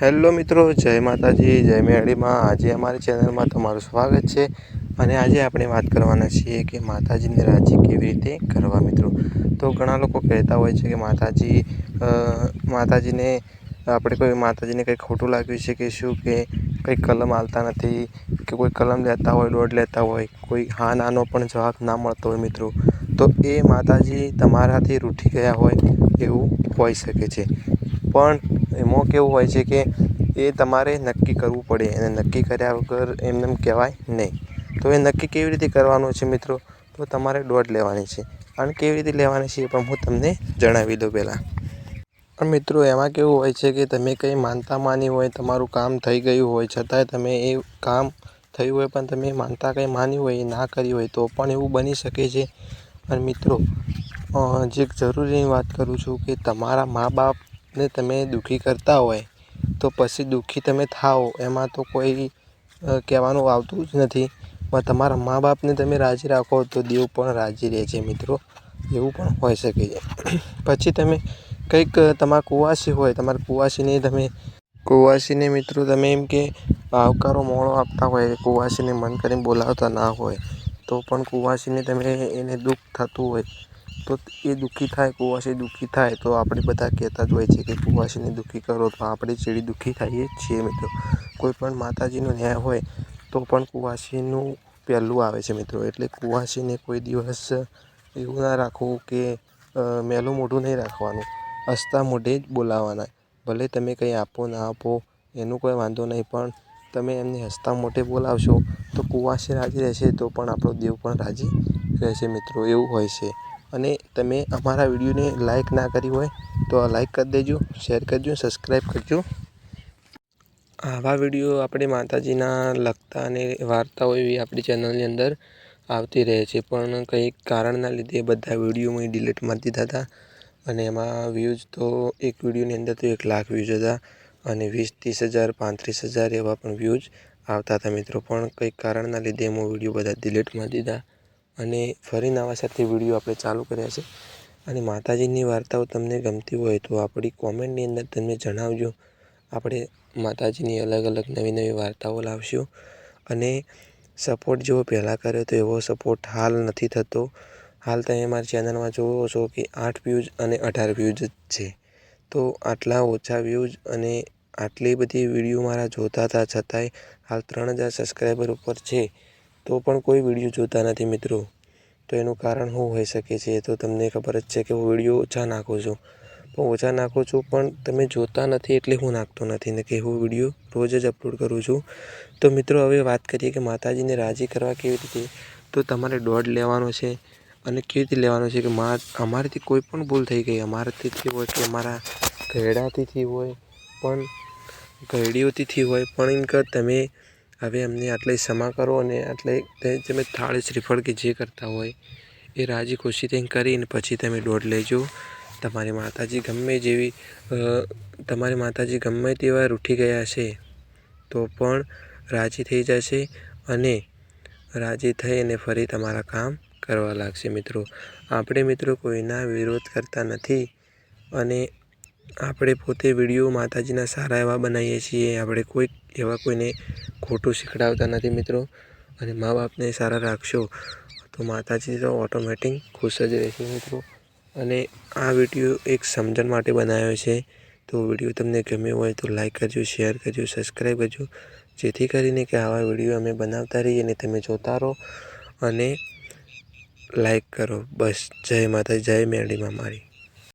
Hello મિત્રો, જય માતાજી, જય મેળીમાં આજે અમારી ચેનલમાં તમારું સ્વાગત છે અને આજે આપણે વાત કરવાના છીએ કે માતાજીને રાજી કેવી રીતે કરવા મિત્રો. તો ઘણા લોકો કહેતા હોય છે કે માતાજી માતાજીને આપણે કોઈ માતાજીને કંઈ ખોટું લાગ્યું છે કે શું, કે કંઈ કલમ હાલતા નથી, કે કોઈ કલમ લેતા હોય, દોઢ લેતા હોય, કોઈ હા, નાનો પણ જવાબ ના મળતો હોય મિત્રો. તો એ માતાજી તમારાથી રૂઠી ગયા હોય એવું હોઈ શકે છે. પણ એમાં કેવું હોય છે કે એ તમારે નક્કી કરવું પડે અને નક્કી કર્યા વગર એમને એમ કહેવાય નહીં. તો એ નક્કી કેવી રીતે કરવાનું છે મિત્રો? તો તમારે દોઢ લેવાની છે. અને કેવી રીતે લેવાની છે એ પણ હું તમને જણાવી દઉં પહેલાં. પણ મિત્રો, એમાં કેવું હોય છે કે તમે કંઈ માનતા માની હોય, તમારું કામ થઈ ગયું હોય, છતાંય તમે એ કામ થયું હોય, પણ તમે માનતા કંઈ માની હોય, એ ના કરી હોય, તો પણ એવું બની શકે છે. અને મિત્રો જે જરૂરીની વાત કરું છું કે તમારા મા બાપને તમે દુઃખી કરતા હોય, તો પછી દુઃખી તમે થાઓ. એમાં તો કોઈ કહેવાનું આવતું જ નથી. પણ તમારા મા બાપને તમે રાજી રાખો તો દેવ પણ રાજી રહે છે મિત્રો. એવું પણ હોઈ શકે છે. પછી તમે કંઈક તમારા કુવાસી હોય, તમારા કુવાસીને તમે, કુવાસીને મિત્રો તમે એમ કે આવકારો મોડો આપતા હોય કુવાસીને મન કરીને બોલાવતા ના હોય, તો પણ કુવાસીને તમે એને દુઃખ થતું હોય તો એ દુઃખી થાય કુવાસી દુઃખી થાય, તો આપણે બધા કહેતા જ હોય છે કે કુવાસીને દુઃખી કરો, તો આપણે ચીડી દુઃખી થઈએ જ છીએ મિત્રો. કોઈ પણ માતાજીનો ન્યાય હોય, તો પણ કુવાસીનું પહેલું આવે છે મિત્રો. એટલે કુવાસીને કોઈ દિવસ એવું ના રાખવું કે મેલું મોઢું નહીં રાખવાનું. હસતા મોઢે જ બોલાવવાના ભલે તમે કંઈ આપો, ના આપો, એનું કોઈ વાંધો નહીં, પણ તમે એમને હસતા મોઢે બોલાવશો, તો કુવાસી રાજી રહેશે, તો પણ આપણો દેવ પણ રાજી રહેશે મિત્રો. એવું હોય છે. અને તમે અમારા વિડીયોને લાઈક ના કરી હોય તો લાઈક કરી દેજો શેર કરજો સબસ્ક્રાઈબ કરજો. આવા વીડિયો આપણે માતાજીના લગતા અને વાર્તાઓ એવી આપણી ચેનલની અંદર આવતી રહે છે. પણ કંઈક કારણના લીધે બધા વીડિયો મેં ડિલીટ મારી દીધા હતા. અને એમાં વ્યૂઝ તો એક વિડીયોની અંદર તો એક લાખ વ્યૂઝ હતા અને વીસ, ત્રીસ હજાર, પાંત્રીસ હજાર એવા પણ વ્યૂઝ આવતા હતા મિત્રો. પણ કંઈક કારણના લીધે હું વીડિયો બધા ડિલીટ મારી દીધા. અને ફરી નવા સાથે વીડિયો આપણે ચાલુ કર્યા છે. અને માતાજીની વાર્તાઓ તમને ગમતી હોય તો આપણી કોમેન્ટની અંદર તમે જણાવજો. આપણે માતાજીની અલગ અલગ નવી નવી વાર્તાઓ લાવશું. અને સપોર્ટ જેવો પહેલાં કર્યો તો એવો સપોર્ટ હાલ નથી થતો. હાલ તમે મારી ચેનલમાં જુઓ છો કે આઠ વ્યૂઝ અને અઢાર વ્યૂઝ જ છે. તો આટલા ઓછા વ્યૂઝ અને આટલી બધી વીડિયો મારા જોતા હતા છતાંય હાલ ત્રણ હજાર સબસ્ક્રાઈબર ઉપર છે. તો પણ કોઈ વીડિયો જોતા નથી મિત્રો. તો એનું કારણ શું હોઈ શકે છે તો તમને ખબર જ છે કે હું વીડિયો ઓછા નાખું છું. પણ ઓછા નાખું છું પણ તમે જોતા નથી એટલે હું નાખતો નથી ને કે હું વીડિયો રોજ જ અપલોડ કરું છું. તો મિત્રો હવે વાત કરીએ કે માતાજીને રાજી કરવા કેવી રીતે? તો તમારે દોઢ લેવાનો છે અને કેવી રીતે લેવાનો છે કે મા અમારાથી કોઈ પણ ભૂલ થઈ ગઈ, અમારાથી હોય કે અમારા ઘરડાથી હોય પણ ઘરડીઓથી હોય પણ એમ કે તમે હવે એમને આટલી ક્ષમા કરો અને આટલે તમે થાળી શ્રીફળ કે જે કરતા હોય એ રાજી ખુશીથી કરીને પછી તમે દોઢ લેજો. તમારી માતાજી ગમે જેવી તમારી માતાજી ગમે તેવા રૂઠી ગયા છે તો પણ રાજી થઈ જશે અને રાજી થઈ અને ફરી તમારા કામ કરવા લાગશે મિત્રો. આપણે મિત્રો કોઈના વિરોધ કરતા નથી અને આપણે પોતે વીડિયો માતાજીના સારા એવા બનાવીએ છીએ. આપણે કોઈ એવા કોઈને ખોટું શીખડાવતા નથી મિત્રો. અને મા બાપને સારા રાખશો તો માતાજી તો ઓટોમેટિક ખુશ જ રહેશે મિત્રો. અને આ વીડિયો એક સમજણ માટે બનાવ્યો છે. તો વીડિયો તમને ગમ્યો હોય તો લાઈક કરજો શેર કરજો સબસ્ક્રાઈબ કરજો. જેથી કરીને કે આવા વીડિયો અમે બનાવતા રહીએ અને તમે જોતા રહો અને લાઈક કરો. બસ, જય માતા જય મેળીમાં મારી.